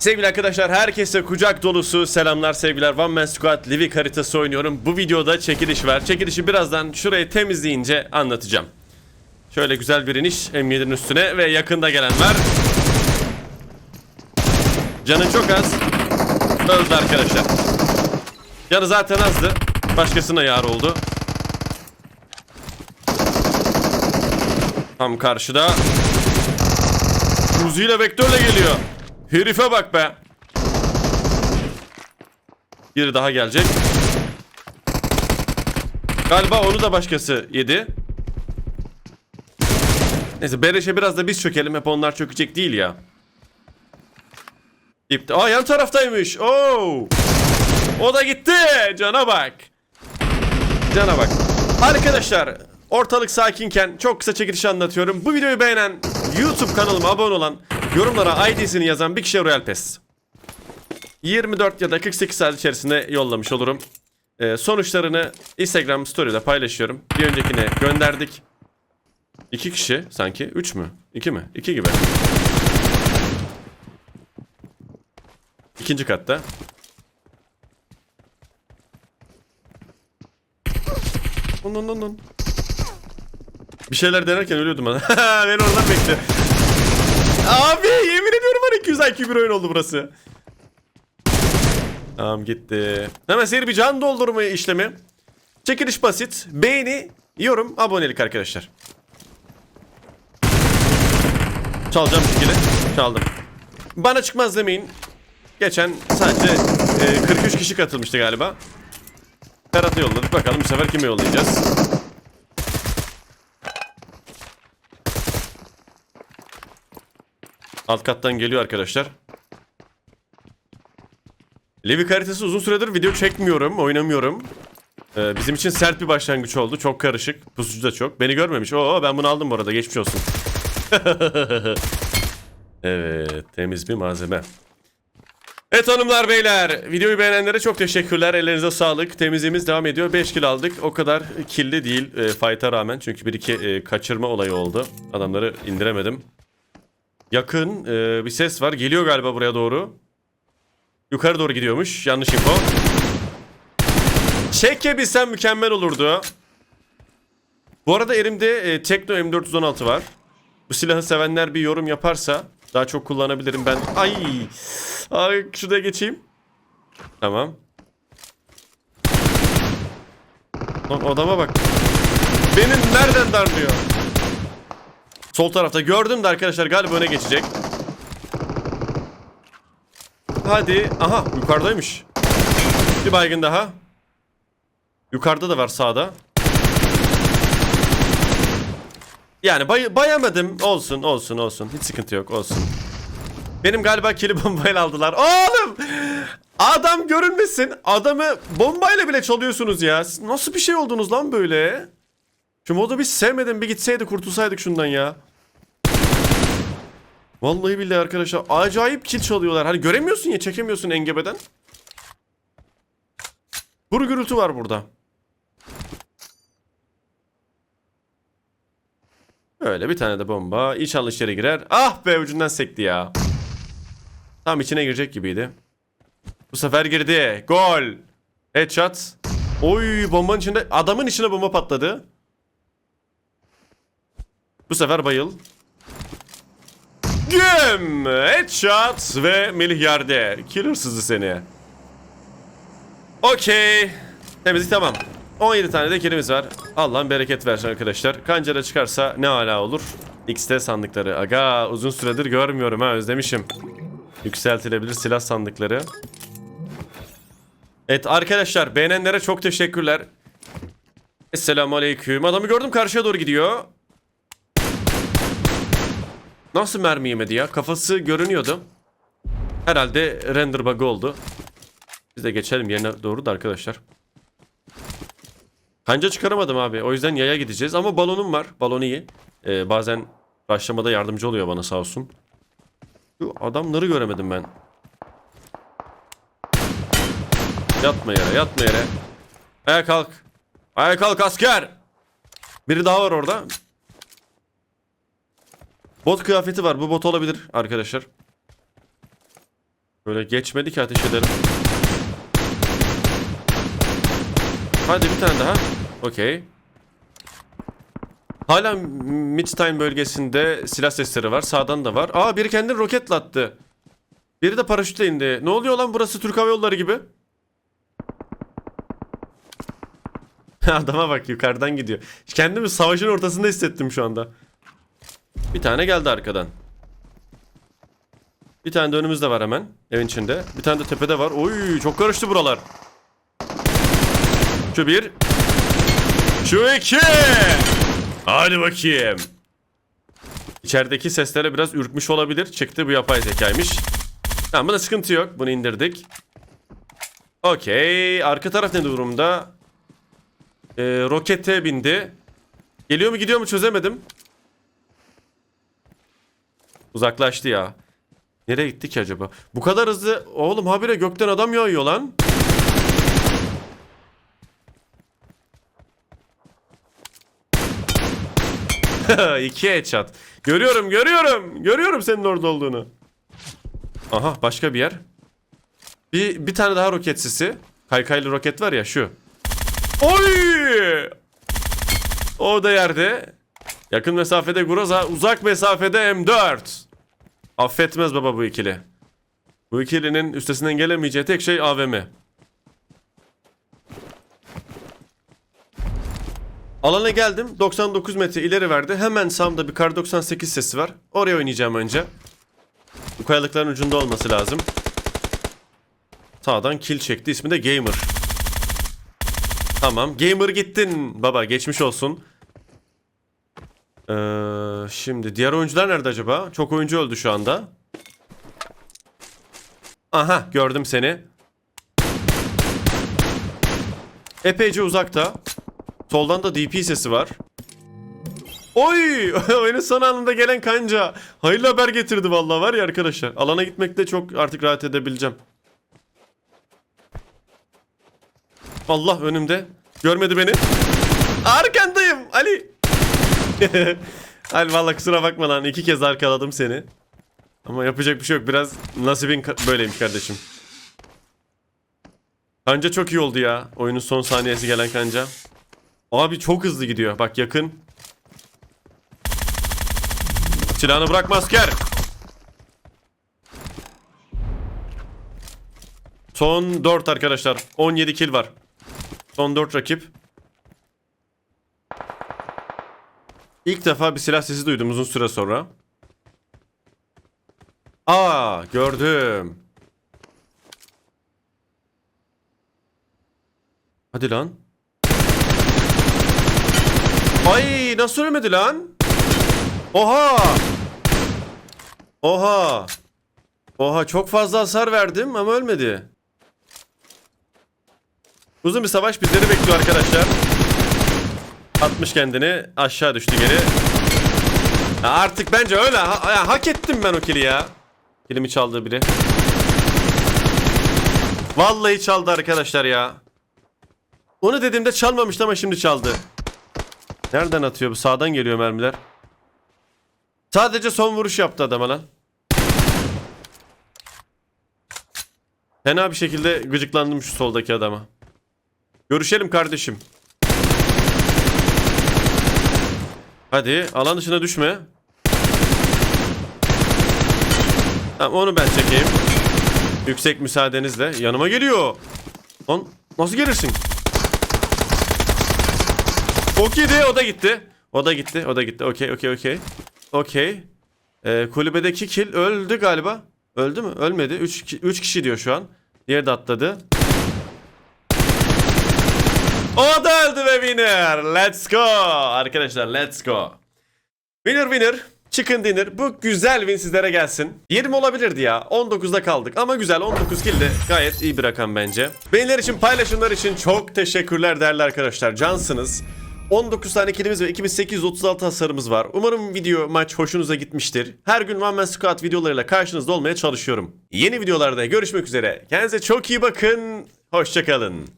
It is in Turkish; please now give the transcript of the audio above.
Sevgili arkadaşlar herkese kucak dolusu selamlar sevgiler One Man Squad Livik haritası oynuyorum. Bu videoda çekiliş var. Çekilişi birazdan şurayı temizleyince anlatacağım. Şöyle güzel bir iniş M7'nin üstüne ve yakında gelen var. Canı çok az. Öldü arkadaşlar. Canı zaten azdı. Başkasına yar oldu. Tam karşıda. Uzi ile vektörle geliyor. Herife bak be. Biri daha gelecek. Galiba onu da başkası yedi. Neyse Bereş'e biraz da biz çökelim. Hep onlar çökecek değil ya. Dipte. Aa yan taraftaymış. Oo. O da gitti. Cana bak. Cana bak. Arkadaşlar ortalık sakinken çok kısa çekiliş anlatıyorum. Bu videoyu beğenen YouTube kanalıma abone olan yorumlara ID'sini yazan bir kişiye Royal Pass. 24 ya da 48 saat içerisinde yollamış olurum. Ee, sonuçlarını Instagram story'de paylaşıyorum. Bir öncekine gönderdik. İki kişi sanki. Üç mü? İki mi? İki gibi. İkinci katta. On, on, on, on. Bir şeyler denerken ölüyordum ben. Beni oradan bekle. Abi yemin ediyorum var 200 IQ bir oyun oldu burası. Tamam gitti. Hemen seri bir can doldurma işlemi. Çekiliş basit. Beğeni, yorum, abonelik arkadaşlar. Çalacağım şekilde. Çaldım. Bana çıkmaz demeyin. Geçen sadece e, 43 kişi katılmıştı galiba. Ferhat'a yolladık. Bakalım bu sefer kime yollayacağız. Alt kattan geliyor arkadaşlar. Livik haritası uzun süredir video çekmiyorum, oynamıyorum. Ee, bizim için sert bir başlangıç oldu. Çok karışık. Pusucu da çok. Beni görmemiş. Oo ben bunu aldım bu arada. Geçmiş olsun. evet, temiz bir malzeme. Evet hanımlar beyler videoyu beğenenlere çok teşekkürler ellerinize sağlık temizliğimiz devam ediyor 5 kill aldık o kadar killi değil e, fight'a rağmen çünkü bir iki e, kaçırma olayı oldu adamları indiremedim Yakın e, bir ses var geliyor galiba buraya doğru Yukarı doğru gidiyormuş yanlış info Çekebilsem mükemmel olurdu Bu arada elimde e, Tekno M416 var Bu silahı sevenler bir yorum yaparsa daha çok kullanabilirim ben Ay Ay şuraya geçeyim. Tamam. Lan adama bak. Beni nereden darlıyor? Sol tarafta gördüm de arkadaşlar galiba öne geçecek. Hadi. Aha yukarıdaymış. Bir baygın daha. Yukarıda da var sağda. Yani bay bayamadım. Olsun olsun olsun. Hiç sıkıntı yok olsun. Benim galiba kili bombayla aldılar. Oğlum! Adam görünmesin. Adamı bombayla bile çalıyorsunuz ya. Siz nasıl bir şey oldunuz lan böyle? Şu modu bir sevmedim. Bir gitseydi kurtulsaydık şundan ya. Vallahi billahi arkadaşlar acayip kill çalıyorlar. Hani göremiyorsun ya çekemiyorsun engebeden. Kuru gürültü var burada. Öyle bir tane de bomba. İnşallah içeri girer. Ah be ucundan sekti ya. Tam içine girecek gibiydi. Bu sefer girdi. Gol. Headshot. Oy bombanın içinde adamın içine bomba patladı. Bu sefer bayıl. Güm. Headshot ve Melih yerde. Killer sızı seni. Okey. Temizlik tamam. 17 tane de kilimiz var. Allah'ın bereket versin arkadaşlar. Kancara çıkarsa ne ala olur. X'te sandıkları. Aga uzun süredir görmüyorum ha özlemişim. Yükseltilebilir silah sandıkları. Evet arkadaşlar beğenenlere çok teşekkürler. Esselamu Aleyküm. Adamı gördüm karşıya doğru gidiyor. Nasıl mermi yemedi ya? Kafası görünüyordu. Herhalde render bug oldu. Biz de geçelim yerine doğru da arkadaşlar. Kanca çıkaramadım abi. O yüzden yaya gideceğiz. Ama balonum var. Balon iyi. Ee, bazen başlamada yardımcı oluyor bana sağ olsun. Şu adamları göremedim ben. Yatma yere, yatma yere. Ayağa kalk. Ayağa kalk asker. Biri daha var orada. Bot kıyafeti var. Bu bot olabilir arkadaşlar. Böyle geçmedi ki ateş edelim. Hadi bir tane daha. Okey. Hala Midstein bölgesinde silah sesleri var. Sağdan da var. Aa biri kendini roketle attı. Biri de paraşütle indi. Ne oluyor lan burası Türk Hava Yolları gibi. Adama bak yukarıdan gidiyor. Kendimi savaşın ortasında hissettim şu anda. Bir tane geldi arkadan. Bir tane de önümüzde var hemen. Evin içinde. Bir tane de tepede var. Oy çok karıştı buralar. Şu bir. Şu iki. Hadi bakayım. İçerideki seslere biraz ürkmüş olabilir. Çıktı bu yapay zekaymış. Tamam buna sıkıntı yok. Bunu indirdik. Okey. Arka taraf ne durumda? Ee, rokete bindi. Geliyor mu gidiyor mu çözemedim. Uzaklaştı ya. Nereye gitti ki acaba? Bu kadar hızlı. Oğlum habire gökten adam yağıyor lan. İki headshot. Görüyorum görüyorum. Görüyorum senin orada olduğunu. Aha başka bir yer. Bir, bir tane daha roket sisi. Kaykaylı roket var ya şu. Oy! O da yerde. Yakın mesafede Groza, uzak mesafede M4. Affetmez baba bu ikili. Bu ikilinin üstesinden gelemeyeceği tek şey AVM. Alana geldim. 99 metre ileri verdi. Hemen sağımda bir kar 98 sesi var. Oraya oynayacağım önce. Bu kayalıkların ucunda olması lazım. Sağdan kill çekti. İsmi de Gamer. Tamam. Gamer gittin baba. Geçmiş olsun. Ee, şimdi diğer oyuncular nerede acaba? Çok oyuncu öldü şu anda. Aha gördüm seni. Epeyce uzakta. Soldan da DP sesi var. Oy! Oyunun son anında gelen kanca. Hayırlı haber getirdi vallahi var ya arkadaşlar. Alana gitmekte çok artık rahat edebileceğim. Allah önümde. Görmedi beni. Arkandayım Ali. Ali vallahi kusura bakma lan. iki kez arkaladım seni. Ama yapacak bir şey yok. Biraz nasibin ka- böyleymiş kardeşim. Kanca çok iyi oldu ya. Oyunun son saniyesi gelen kanca. Abi çok hızlı gidiyor. Bak yakın. Silahını bırak masker. Son 4 arkadaşlar. 17 kill var. Son 4 rakip. İlk defa bir silah sesi duydum uzun süre sonra. Aa gördüm. Hadi lan. Ay nasıl ölmedi lan? Oha! Oha! Oha çok fazla hasar verdim ama ölmedi. Uzun bir savaş bizleri bekliyor arkadaşlar. Atmış kendini aşağı düştü geri. Ya artık bence öyle. Ha- ya hak ettim ben o kili ya. Kilimi çaldı biri. Vallahi çaldı arkadaşlar ya. Onu dediğimde çalmamıştı ama şimdi çaldı. Nereden atıyor bu? Sağdan geliyor mermiler. Sadece son vuruş yaptı adama lan. Fena bir şekilde gıcıklandım şu soldaki adama. Görüşelim kardeşim. Hadi alan dışına düşme. Tamam onu ben çekeyim. Yüksek müsaadenizle yanıma geliyor. Lan nasıl gelirsin? Okey de o da gitti. O da gitti. O da gitti. Okey okey okey. Okey. Ee, kulübedeki kill öldü galiba. Öldü mü? Ölmedi. 3 3 kişi diyor şu an. Diğeri de atladı. O da öldü ve winner. Let's go. Arkadaşlar let's go. Winner winner. Chicken dinner. Bu güzel win sizlere gelsin. 20 olabilirdi ya. 19'da kaldık. Ama güzel 19 kill gayet iyi bir rakam bence. Beğeniler için paylaşımlar için çok teşekkürler değerli arkadaşlar. Cansınız. 19 tane killimiz ve 2836 hasarımız var. Umarım video maç hoşunuza gitmiştir. Her gün One Man Squad videolarıyla karşınızda olmaya çalışıyorum. Yeni videolarda görüşmek üzere. Kendinize çok iyi bakın. Hoşçakalın.